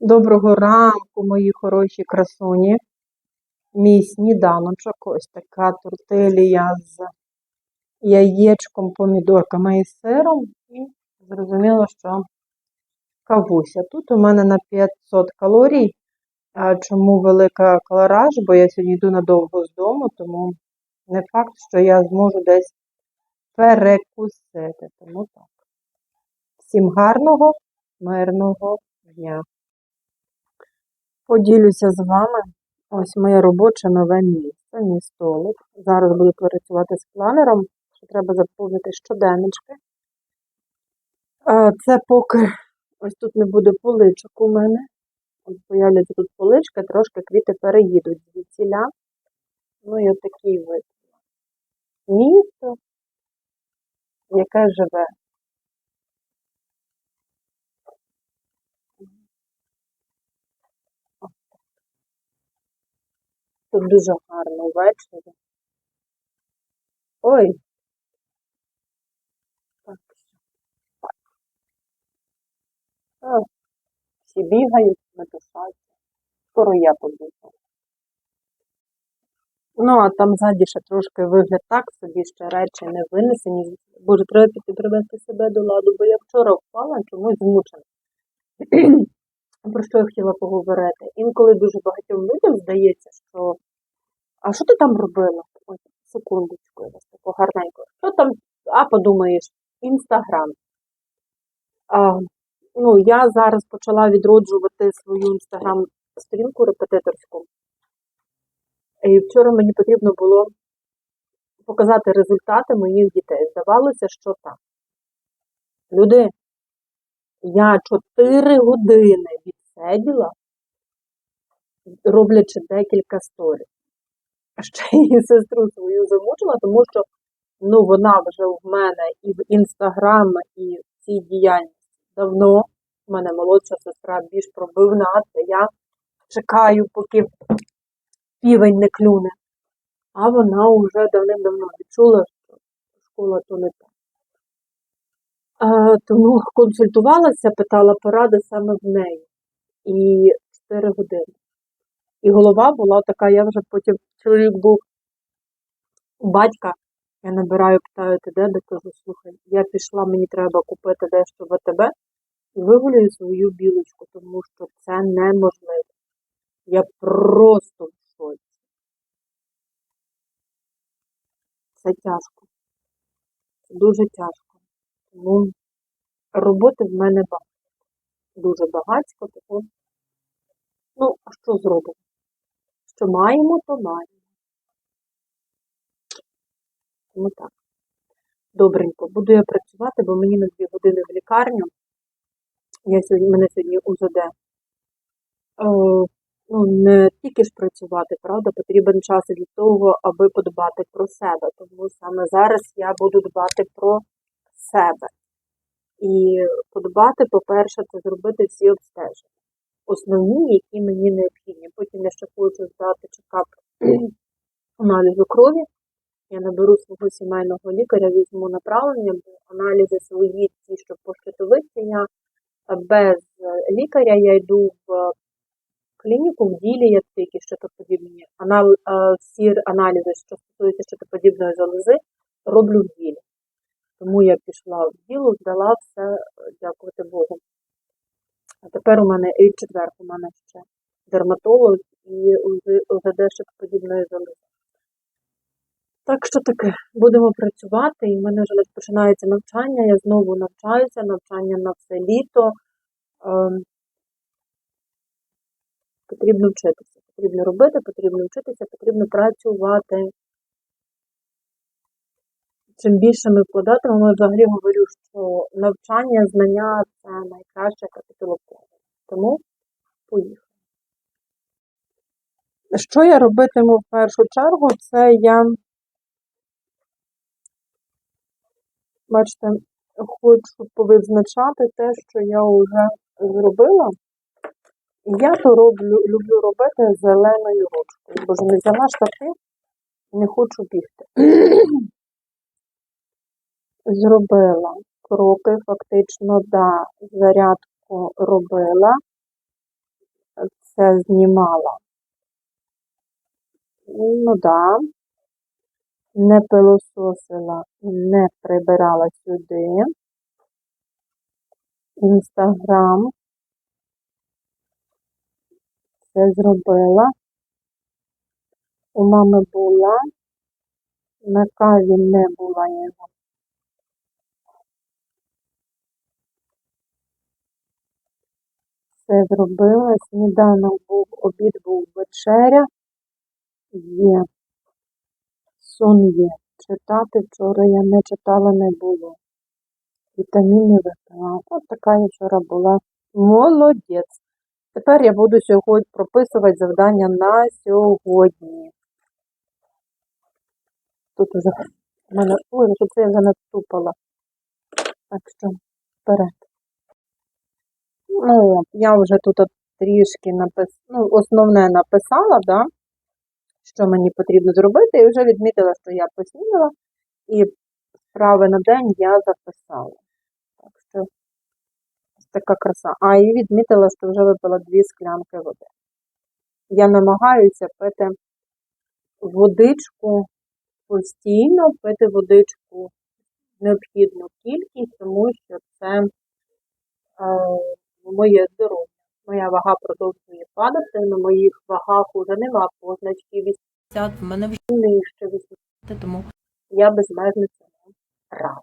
Доброго ранку, мої хороші красуні. Мій сніданочок, ось така тортилія з яєчком, помідорками і сиром. І зрозуміло, що кавуся. Тут у мене на 500 калорій. Чому велика калораж? Бо я сьогодні йду надовго з дому, тому не факт, що я зможу десь перекусити. Тому так. Всім гарного, мирного дня. Поділюся з вами. Ось моє робоче нове місце, мій столик. Зараз буду працювати з планером, що треба заповнити щоденнички. Це поки ось тут не буде поличок у мене. От появляться тут полички, трошки квіти переїдуть звідсіля. Ну і отакий вид. Місто, яке живе. Тут дуже гарно ввечері. Ой. Так. А, всі бігають, метушаться. Скоро я побігаю. Ну, а там ззаді ще трошки вигляд так собі, ще речі не винесені. Боже, треба піти привести себе до ладу, бо я вчора впала, чомусь змучена. Про що я хотіла поговорити? Інколи дуже багатьом людям здається, що а що ти там робила? Ой, секундочку, я вас таку гарненько. Що там, а подумаєш, інстаграм. Ну, я зараз почала відроджувати свою інстаграм-сторінку репетиторську. І вчора мені потрібно було показати результати моїх дітей. Здавалося, що так. Люди, я 4 години відсиділа, роблячи декілька сторій. А ще і сестру свою замучила, тому що ну, вона вже в мене і в інстаграм, і в цій діяльності давно. У мене молодша сестра більш пробивна, це я чекаю, поки півень не клюне. А вона вже давним-давно відчула, що школа то не так. Тому консультувалася, питала поради саме в неї. І 4 години. І голова була така, я вже потім чоловік був у батька. Я набираю, питаю, ти де, кажу, слухай, я пішла, мені треба купити дещо в АТБ і вигулюю свою білочку, тому що це неможливо. Я просто в шоці. Це тяжко. Дуже тяжко. Тому роботи в мене багато. Дуже багатько, тому ну, а що зробимо? Що маємо, то маємо. Тому так. Добренько, буду я працювати, бо мені на дві години в лікарню. Я сьогодні, мене сьогодні УЗД. Е, ну, не тільки ж працювати, правда, потрібен час для того, аби подбати про себе. Тому саме зараз я буду дбати про себе. І подбати, по-перше, це зробити всі обстеження. Основні, які мені необхідні. Потім я ще хочу здати чекап аналізу крові. Я наберу свого сімейного лікаря, візьму направлення, бо аналізи свої, ті, що по я без лікаря я йду в клініку, в ділі є такі щитоподібні. Анал, всі аналізи, що стосуються щитоподібної залози, роблю в ділі. Тому я пішла в діло, здала все, дякувати Богу. А тепер у мене і в четвер у мене ще дерматолог і ОЗД щитоподібної залози. Так що таке, будемо працювати, і в мене вже починається навчання, я знову навчаюся, навчання на все літо. Ем, потрібно вчитися, потрібно робити, потрібно вчитися, потрібно працювати. Чим більше ми вкладатимемо, взагалі говорю, що навчання, знання це найкраще капіталоплата. Тому поїхали. Що я робитиму в першу чергу, це я, бачите, хочу повизначати те, що я вже зробила. Я то роблю, люблю робити зеленою ручкою, бо ж не взяла штати, не хочу бігти. Зробила кроки, фактично, да, зарядку робила. все знімала. Ну да. Не пилососила не прибирала сюди. Інстаграм. Все зробила. У мами була. На каві не була його. Все зробила. Сніданок був, обід був, вечеря. Є. Сон є. Читати вчора я не читала, не було. Вітаміни випила. От така я вчора була. Молодець. Тепер я буду сьогодні прописувати завдання на сьогодні. Тут уже в мене. Ой, що це я вже наступала. Так що вперед. Ну, я вже тут трішки напис... ну, основне написала, да? що мені потрібно зробити, і вже відмітила, що я поснідала, і справи на день я записала. Так що ось така краса. А і відмітила, що вже випила дві склянки води. Я намагаюся пити водичку постійно, пити водичку необхідну кількість, тому що це е, моє здоров'я. Моя вага продовжує падати, на моїх вагах уже нема позначки 80, в мене вже нижче 80, тому я безмежно цьому рада.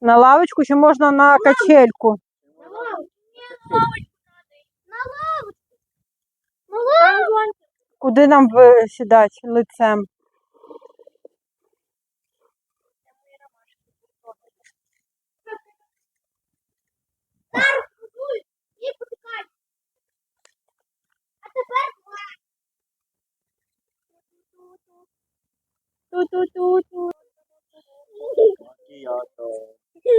На лавочку чи можна на качельку? Куди нам ви- сідати лицем? Ту-ту-ту-ту. Macchiato, per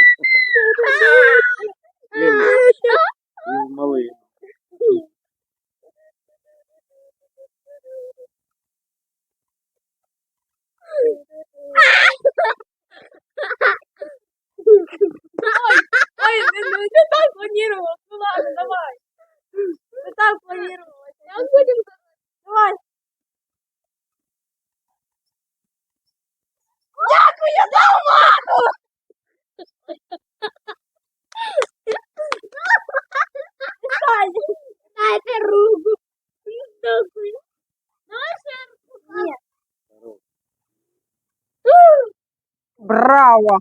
Браво!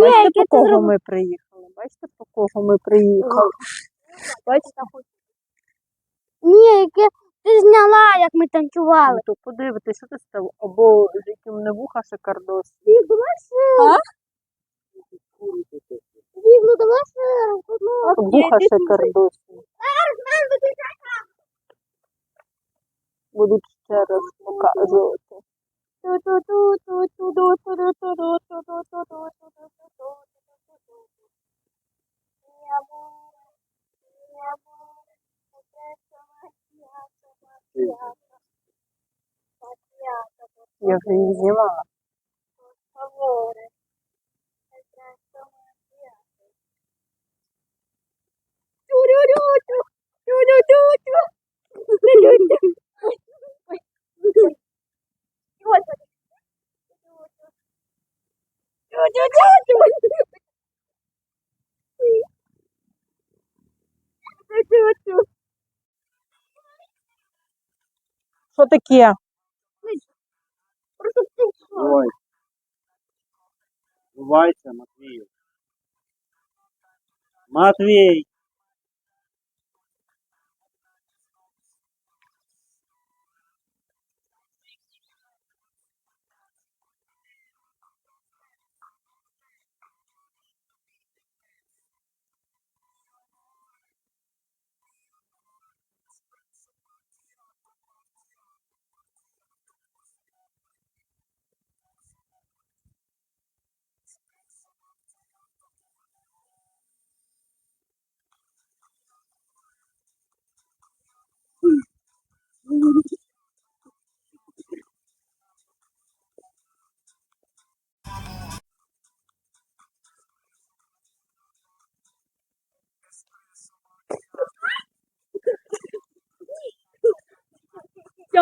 Бачите, по кого ми приїхали? Бачите, по кого ми приїхали? Бачите? Ні, яке ти зняла, як ми танцювали. Ну, то подивитись, що ти став? Або з яким не вуха шикардос. Давай. Вік, ну давай. Ну, Вуха шикардосі. Будуть ще раз показувати. Я вже їх знімала. favore. Espresso Що таке? Ой. Бувайся, Матвію. Матвій!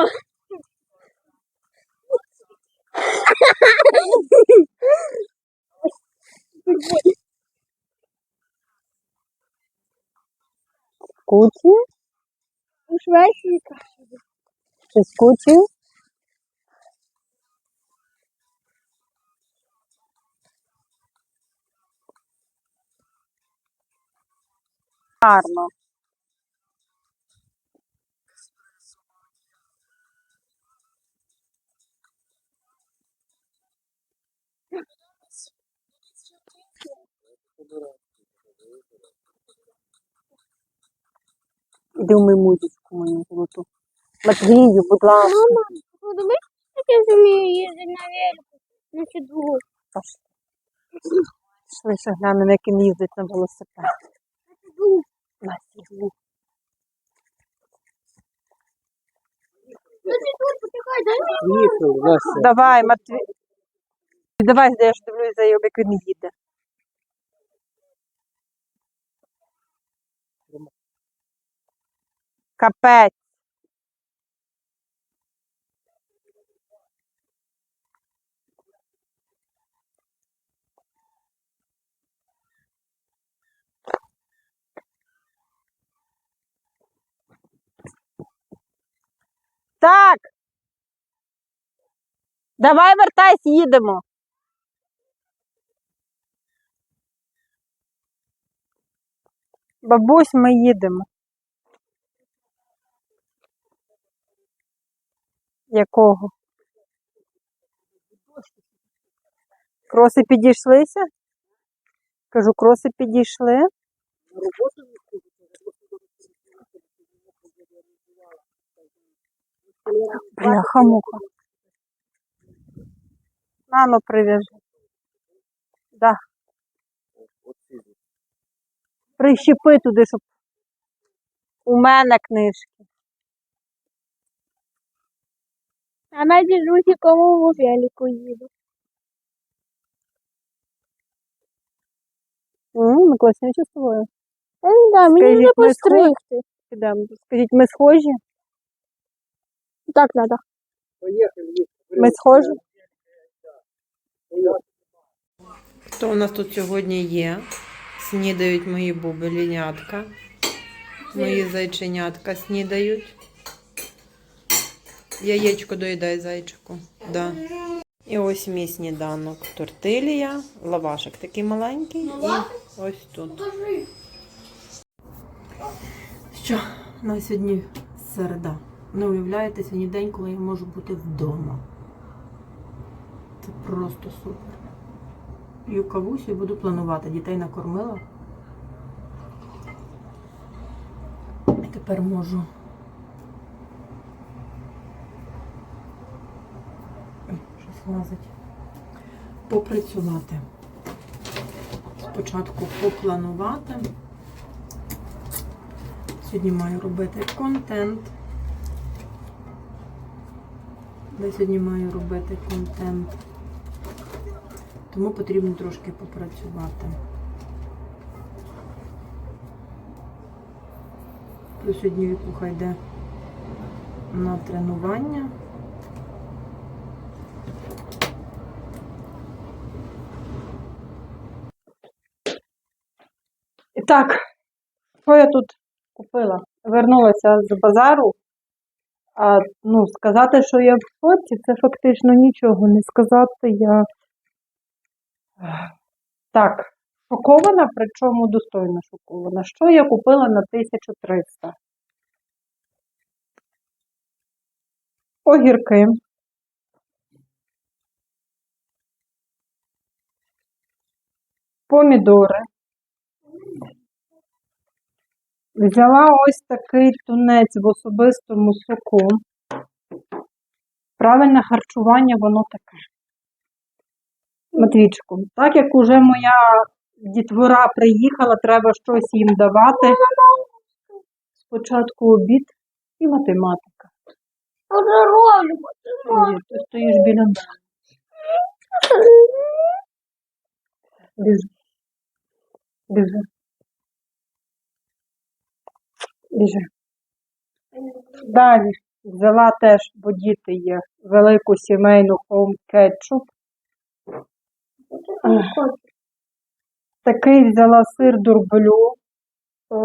Все. Скучив? Швейцарка. Чи скучив? Гарно. Мою музичку мою золоту. Матвію, будь ласка. Мама, подумай, як я вмію їздити на велику, на седлу. Швидше глянемо, як він їздить на велосипеді. На сідлу. Вася. Давай, Матвій. Давай, я ж дивлюсь за його, як він їде. Капець. Так. Давай вертайся, їдемо. Бабусь, ми їдемо. Якого? Кроси підійшлися? Кажу, кроси підійшли. Бляха муха. Нано прив'яжи. Да. Прищепи туди, щоб у мене книжки. А на дідусіковому велику їду. Класно з тобою. Та ні, да, мені Скажіть, ми постригти. Скажіть, ми схожі? Так надо. Поїхали, їхали. Ми схожі? Хто у нас тут сьогодні є? Снідають мої бубелінятка. Мої зайченятка снідають. Яєчко доїдай зайчику. Да. І ось мій сніданок. Тортилія, лавашик такий маленький. І ось тут. Що, на сьогодні середа. Не уявляєте сьогодні день, коли я можу бути вдома. Це просто супер. П'ю кавусю і буду планувати. Дітей накормила. І тепер можу. Ой, щось лазить. Попрацювати. Спочатку попланувати. Сьогодні маю робити контент. Де сьогодні маю робити контент. Тому потрібно трошки попрацювати. Плюс сьогодні вікуха йде на тренування. Так, що я тут купила? Вернулася з базару. А, ну, сказати, що я в шоці, це фактично нічого не сказати. Я так, шокована, причому достойно шокована. Що я купила на 1300? Огірки. Помідори. Взяла ось такий тунець в особистому соку. Правильне харчування воно таке. Матвічку, так як уже моя дітвора приїхала, треба щось їм давати. Спочатку обід і математика. Ти стоїш біля мене. Біжи. Біжи. Біжи. Далі. Взяла теж, бо діти є, велику сімейну хоум кетчуп. Такий взяла сир дурблю. Е,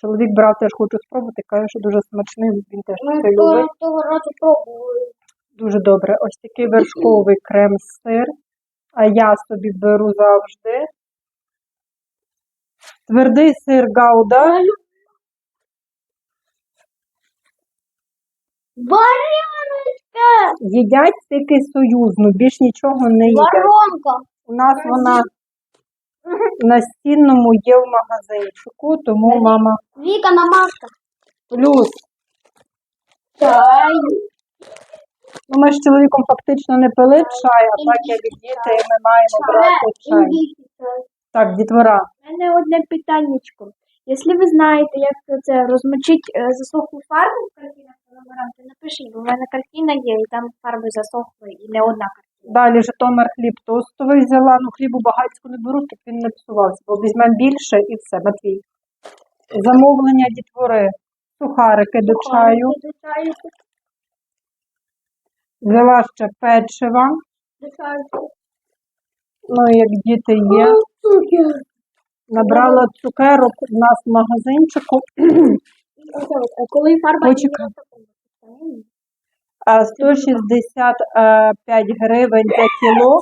Чоловік брав теж хочу спробувати, каже, що дуже смачний, він теж того, любить. Дуже добре. Ось такий вершковий крем-сир. А я собі беру завжди. Твердий сир гауда. Вареночка! Їдять тільки союзну, більш нічого не їдять. Воронка! У нас вона на стінному є в магазинчику, тому мама Віка намазка. плюс. Чай. Ну, ми з чоловіком фактично не пили чай, а так як діти, ми маємо брати чай. Так, дітвора. У мене одне питаннячко. Якщо ви знаєте, як це розмочити е, засохлу фарбу в картинах то напишіть, бо в мене картина є, і там фарби засохли, і не одна картина. Далі Житомир хліб тостовий взяла, ну хлібу багатько не беру, щоб він не псувався, бо візьмемо більше і все, Матвій. Замовлення дітвори, сухарики до чаю, взяла ще печива, ну як діти є. Набрала цукерок у нас в магазинчику. Коли фарба Почекай. є в такому стані, А 165 гривень за кіло.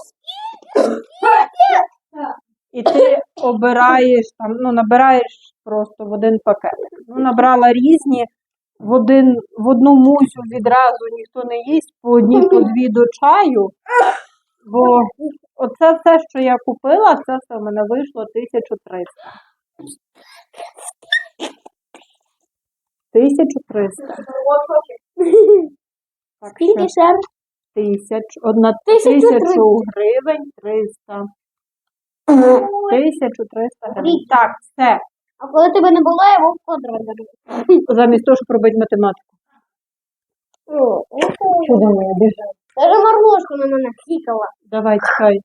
І ти обираєш там, ну набираєш просто в один пакет. Ну, набрала різні, в, один, в одну мусю відразу ніхто не їсть, по одній, по дві до чаю. Бо оце все, що я купила, це все в мене вийшло 1300. 1300. Так Скільки ще? тисяч, одна Тисячу гривень 300. Тисячу 300 гривень. Так, все. А коли тебе не було, я його в квадрат. Замість того, щоб робити математику. До мене біжи? Даже морложку на мене фікала. Давай, тікай.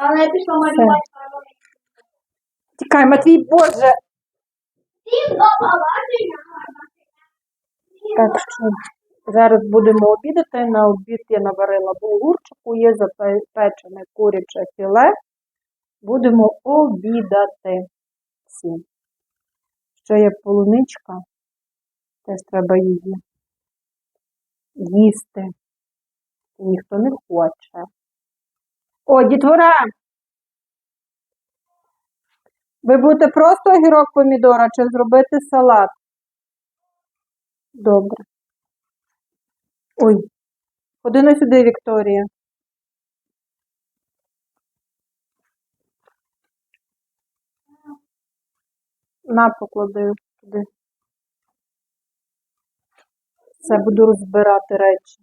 Але я пішла малювати Тікай, Матвій, Боже. Так що зараз будемо обідати. На обід я наварила булгурчику, є запечене куряче філе. Будемо обідати всі. Ще є полуничка, теж треба її їсти. Ніхто не хоче. О, дітвора! Ви будете просто огірок помідора чи зробити салат? Добре. Ой, ходи на сюди, Вікторія. На, поклади туди. Це буду розбирати речі.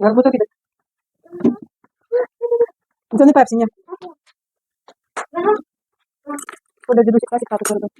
Обідати? Це не пепсі, ні. Коля, дідусь, класі хату передав.